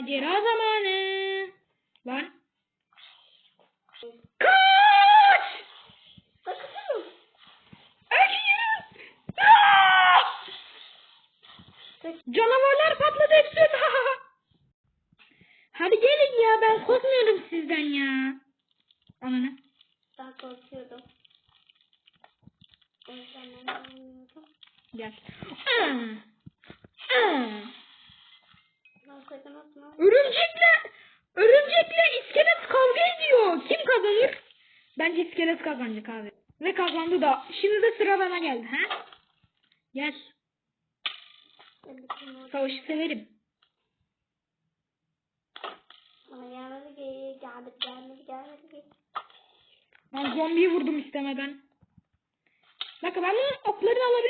Macera zamanı. Lan. Kaç! Bakın. Erkeğim! Canavarlar patladı hepsi. Hadi gelin ya ben korkmuyorum sizden ya. Ananı. Ben korkuyordum. O yüzden ben bilmiyordum. Gel. İskelet kazanacak abi. Ve kazandı da. Şimdi de sıra bana geldi. ha? Gel. Savaşı severim. Bana gelmedi ki. Gelmedi gelmedi gelmedi ki. Ben zombiyi vurdum istemeden. Bakın ben oklarını alabiliyor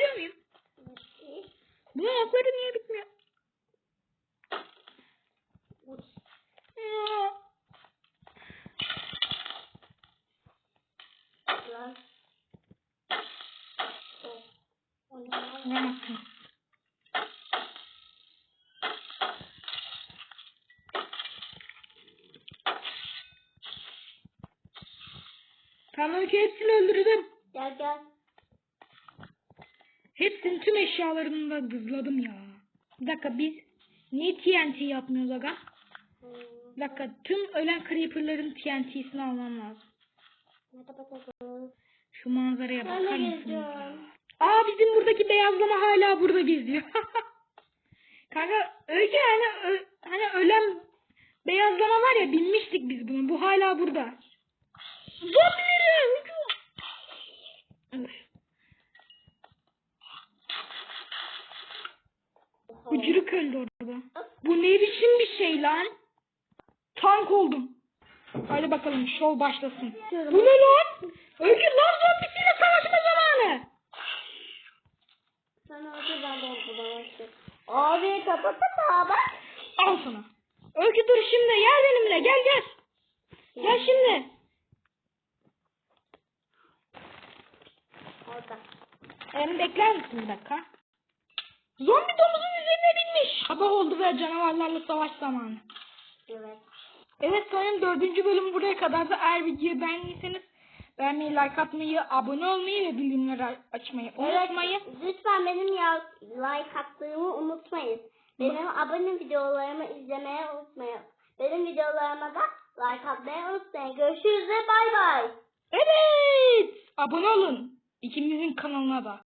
O ne hepsini öldürdüm. Gel gel. Hepsinin tüm eşyalarını da dızladım ya. Bir dakika biz niye TNT yapmıyoruz aga? Bir dakika tüm ölen creeperların TNT'sini almam lazım. Ne kapatacağız? Şu manzaraya bakar mısınız? geleceğim. Aa bizim buradaki beyazlama hala burada geziyor. Kanka öyle hani, ö- hani ölen beyazlama var ya bilmiştik biz bunu. Bu hala burada. Öf. Ucuruk öldü orada. Bu ne biçim bir şey lan? Tank oldum. Hadi bakalım şov başlasın. Bu ne lan? Öykü lan zombisiyle savaşma zamanı. Sen orada ben başladım. Abi kapat bak. Al sana. Öykü dur şimdi gel benimle gel gel. Gel şimdi. Orada. Beni bekler misin bir dakika? Zombi domuzun üzerine binmiş. Sabah oldu ve canavarlarla savaş zamanı. Evet. Evet sanırım dördüncü bölüm buraya kadar da eğer videoyu beğendiyseniz beğenmeyi, like atmayı, abone olmayı ve bildirimleri açmayı unutmayın. Evet, lütfen benim ya like attığımı unutmayın. Benim abone videolarımı izlemeye unutmayın. Benim videolarıma da like atmayı unutmayın. Görüşürüz ve bay bay. Evet. Abone olun. İkimizin kanalına da.